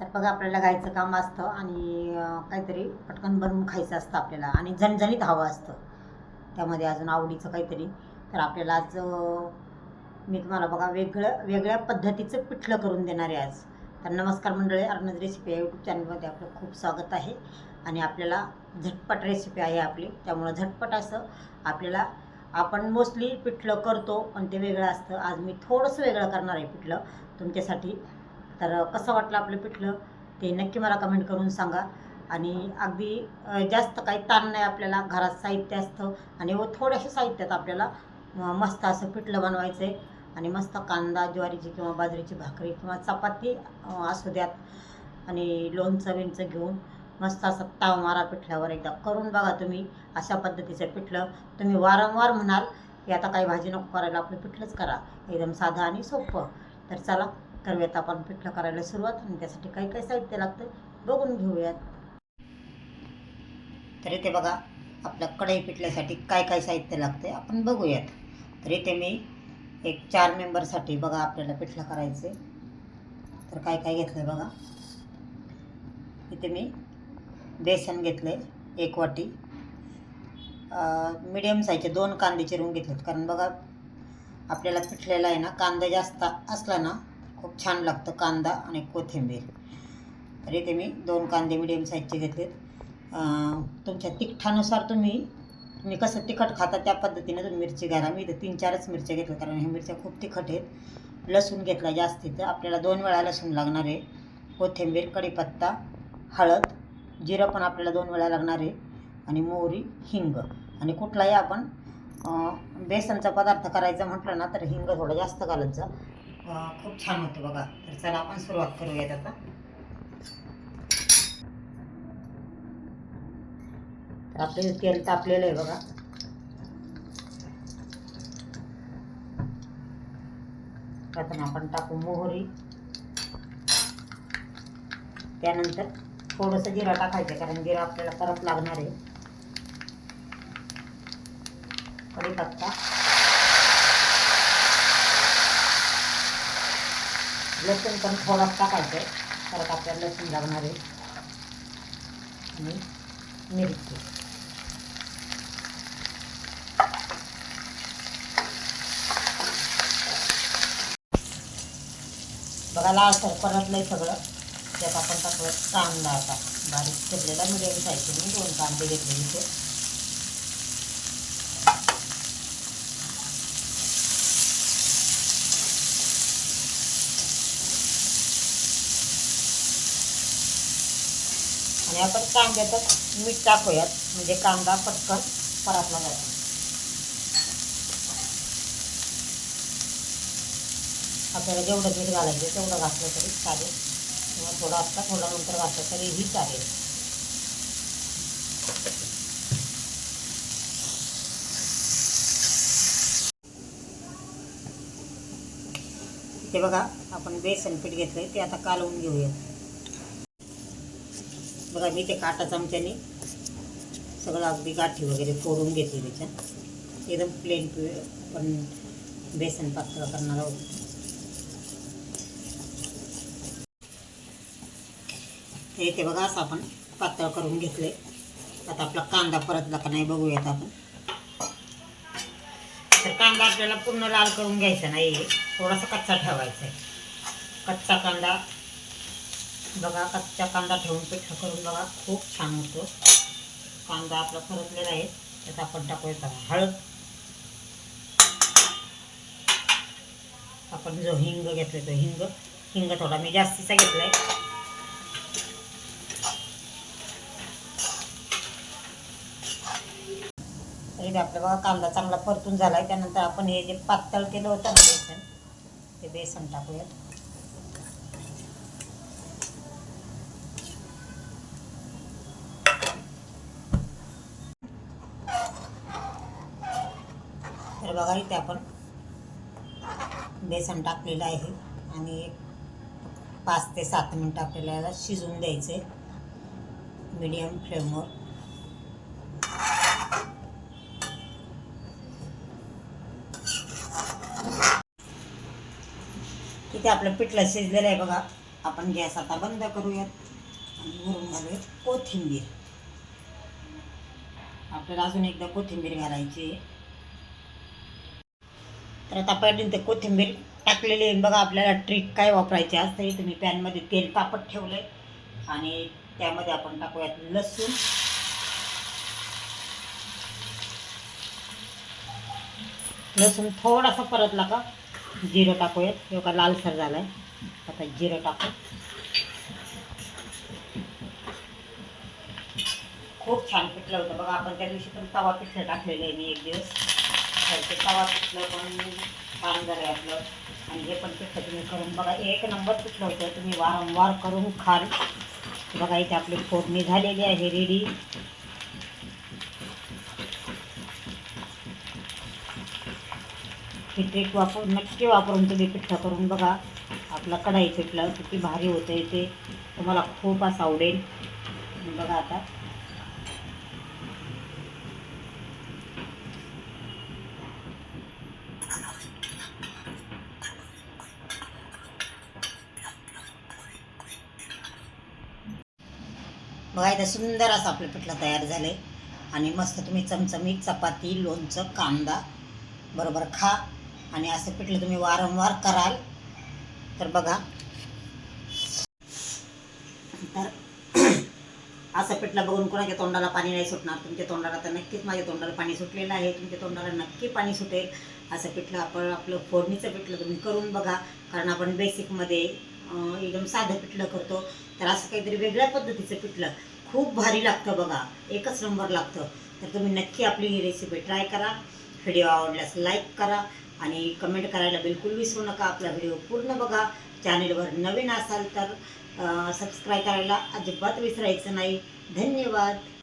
तर बघा आपल्याला गायचं काम असतं आणि काहीतरी पटकन बनवून खायचं असतं आपल्याला आणि झणझणीत हवं असतं. त्यामध्ये अजून आवडीचं काहीतरी. तर आपल्याला आज मी तुम्हाला बघा वेगळं वेगळ्या पद्धतीचं पिठलं करून देणार आहे आज. तर नमस्कार मंडळी अर्नज रेसिपी या यूट्यूब चॅनलमध्ये आपलं खूप स्वागत आहे. आणि आपल्याला झटपट रेसिपी आहे आपली. त्यामुळं झटपट असं आपल्याला आपण मोस्टली पिठलं करतो पण ते वेगळं असतं. आज मी थोडंसं वेगळं करणार आहे पिठलं. तुमच्यासाठी तर कसं वाटलं आपलं पिठलं ते नक्की मला कमेंट करून सांगा. आणि अगदी जास्त काही ताण नाही आपल्याला. घरात साहित्य असतं आणि व थोड्याशा साहित्यात आपल्याला मस्त असं पिठलं बनवायचं आहे आणि मस्त कांदा ज्वारीची किंवा बाजरीची भाकरी किंवा चपाती असू द्यात. आणि लोणचं बिणचं घेऊन मस्त असं ताव मारा पिठल्यावर एकदा. करून बघा तुम्ही अशा पद्धतीचं पिठलं. तुम्ही वारंवार म्हणाल की आता काही भाजी नको करायला. आपलं पिठलंच करा. एकदम साधं आणि सोपं. तर चला करूयात आपण पिठलं करायला सुरुवात आणि त्यासाठी काही काही साहित्य लागतं बघून घेऊयात. तर इथे बघा आपल्या कढई पिठल्यासाठी काय काय साहित्य लागते आपण बघूयात. तर इथे मी एक चार मेंबरसाठी बघा आपल्याला पिठलं करायचं. तर काय काय घेतलं बघा. इथे मी बेसन घेतले एक वाटी. मिडियम साईजचे दोन कांदे चिरून घेतलेत. कारण बघा आपल्याला पिठलेला आहे ना कांदा जास्त असला ना खूप छान लागतं कांदा आणि कोथिंबीर. तर इथे मी दोन कांदे मिडियम साईजचे घेतलेत. तुमच्या तिखटानुसार तुम्ही तुम्ही कसं तिखट खाता त्या पद्धतीने तुम्ही मिरची घ्यायला मी इथे तीन चारच मिरच्या घेतल्या कारण ह्या मिरच्या खूप तिखट आहेत. लसूण घेतला जास्तीचं आपल्याला दोन वेळा लसूण लागणार आहे. कोथिंबीर कढीपत्ता हळद जिरं पण आपल्याला दोन वेळा लागणार आहे. आणि मोहरी हिंग. आणि कुठलाही आपण बेसनचा पदार्थ करायचा म्हटलं ना तर हिंग थोडं जास्त घालत जा खूप छान होतं बघा. तर चला आपण सुरुवात करूयात आता तर आपले तेल तापलेलं आहे बघा. प्रथम आपण टाकू मोहरी. त्यानंतर थोडंसं जिरा टाकायचं कारण जिरा आपल्याला परत लागणार आहे. कढीपत्ता. लसूण पण थोडाच टाकायचं आहे परत आपल्याला लसूण लागणार आहे. आणि मिरची. बघा लालसर परतलंय सगळं. त्यात आपण टाकलं कांदा आता. बारीक चिरलेला मिडियम साईजचे मी दोन कांदे घेतले इथे. आणि आपण मीठ टाकूयात. कांदा पटकन परतला जातो. आपल्याला जेवढं मीठ घालायचं घातलं तरी किंवा थोडं आत्ता थोडं नंतर घातलं तरीही चालेल. ते बघा, आपण बेसन पीठ घेतलंय, ते आता बघा मी ते काटा चमच्याने सगळं अगदी गाठी वगैरे फोडून घेतली त्याच्यात. एकदम प्लेन पण बेसन पातळ करणार आहोत. तर बघा असं आपण पातळ करून घेतले. आता आपला कांदा परतला का नाही बघूयात आपण. तर कांदा आपल्याला पूर्ण लाल करून घ्यायचा नाही थोडासा कच्चा ठेवायचा आहे. कच्चा कांदा बघा कच्चा कांदा ठेवून पिठं करून बघा खूप छान होतो. कांदा आपला परतलेला आहे. त्यात आपण टाकूया हळद. आपण जो हिंग घेतला तो हिंग. हिंग थोडा मी जास्तीचा घेतला आहे आपला बघा कांदा चांगला परतून झाला आहे त्यानंतर आपण हे जे पातळ केलं होतं ना बेसन ते बेसन टाकूयात. तर बघा इथे आपण बेसन टाकलेलं आहे आणि पाच ते सात मिनटं आपल्याला याला शिजवून द्यायचं आहे मीडियम फ्लेमवर इथे आपलं पिठलं शिजलेलं आहे बघा. आपण गॅस आता बंद करूयात आणि वरून घालूयात कोथिंबीर. आपल्याला अजून एकदा कोथिंबीर घालायची आहे. तर आता पहिल्यांदा ते कोथिंबीर टाकलेली आहे. बघा आपल्याला ट्रिक काय वापरायची असते. तुम्ही पॅनमध्ये तेल तापत ठेवलं आहे आणि त्यामध्ये आपण टाकूयात लसूण. लसूण थोडासा परतला का जिरं टाकूयात. हे का लालसर झाला आहे आता जिरं टाकू. खूप छान पिठलं होतं. बघा आपण त्या दिवशी पण तवा पिठलं टाकलेलं आहे मी एक दिवस. खायचं तवा तुटलं पण पानगर आहे आपलं आणि हे पण पिठलं तुम्ही करून बघा. एक नंबर पिठलं होतं. तुम्ही वारंवार करून खाल. बघा इथे आपली फोडणी झालेली आहे रेडी ही ट्रिक वापरून नक्की वापरून तुम्ही पिठलं करून बघा. आपला कढाई पिठलं किती भारी होतं ते. तुम्हाला खूप असं आवडेल. बघा आता. बघा इथं सुंदर असं आपलं पिठलं तयार झालं आहे आणि मस्त तुम्ही चमचमीत चपाती लोणचं कांदा बरोबर खा. आणि असं पिठलं तुम्ही वारंवार कराल. तर बघा. तर असं पिठलं बघून कोणाच्या तोंडाला पाणी नाही सुटणार. तुमच्या तोंडाला तर नक्कीच माझ्या तोंडाला पाणी सुटलेलं आहे. तुमच्या तोंडाला नक्की पाणी सुटेल. असं पिठलं आपण आपलं फोडणीचं पिठलं तुम्ही करून बघा. कारण आपण बेसिकमध्ये एकदम साधं पिठलं करतो. तर असं काहीतरी वेगळ्या पद्धतीचं पिठलं. खूप भारी लागतं बघा. एकच नंबर लागतं. तर तुम्ही नक्की आपली ही रेसिपी ट्राय करा. व्हिडिओ आवडल्यास लाईक करा आणि कमेंट करायला बिलकुल विसरू नका. आपला व्हिडिओ पूर्ण बघा. चॅनेलवर नवीन असाल तर सबस्क्राईब करायला अजिबात विसरायचं नाही. धन्यवाद.